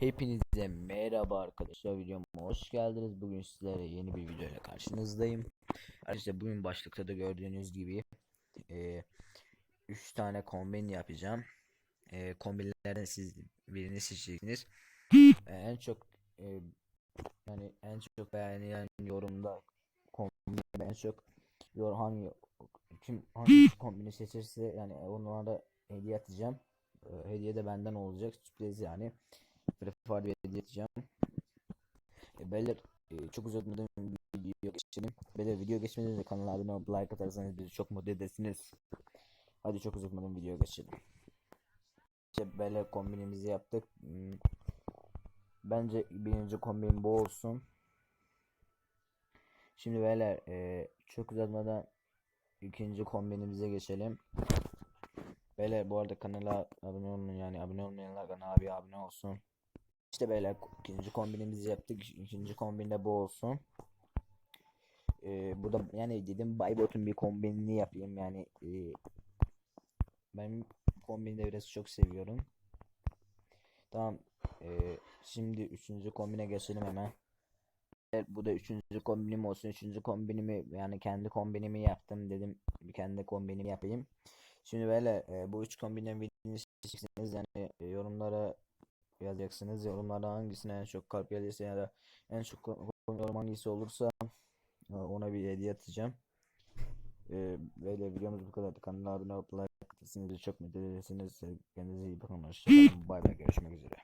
Hepinize merhaba arkadaşlar videoma hoş geldiniz. Bugün sizlere yeni bir video ile karşınızdayım. Arkadaşlar bugün başlıkta da gördüğünüz gibi 3 tane kombin yapacağım. E, kombinlerden siz birini seçeceksiniz. E, en çok e, yani en çok beğenilen yorumda kombin en çok yor hangi kim hangi kombini seçerse yani onlara hediye atacağım. E, hediye de benden olacak sürpriz yani. Bir hediye edeceğim. E, beyler e, çok uzatmadan video geçelim. Beyler video geçmeden önce kanala abone olup like atarsanız bizi çok mutlu edersiniz. Hadi çok uzatmadan video geçelim. İşte beyler kombinimizi yaptık. Hmm. Bence birinci kombin bu olsun. Şimdi beyler e, çok uzatmadan ikinci kombinimize geçelim. Beyler bu arada kanala abone olun yani abone olmayanlar kanala bir abone olsun. İşte beyler ikinci kombinimizi yaptık. İkinci kombinde bu olsun. Ee, burada yani dedim Baybot'un bir kombinini yapayım yani e, ben kombini de biraz çok seviyorum. Tamam. e, şimdi üçüncü kombine geçelim hemen. Bu da üçüncü kombinim olsun. Üçüncü kombinimi yani kendi kombinimi yaptım dedim. Kendi kombinimi yapayım. Şimdi böyle e, bu üç kombinin seçeceksiniz yani e, yorumlara yazacaksınız. Yorumlarda hangisine en çok kalp gelirse ya da en çok yorum hangisi olursa e, ona bir hediye atacağım. E, böyle videomuz bu kadar. Kanala abone olup like bizi çok mutlu edersiniz. Kendinize iyi bakın. Hoşçakalın. Bay bay. Görüşmek üzere.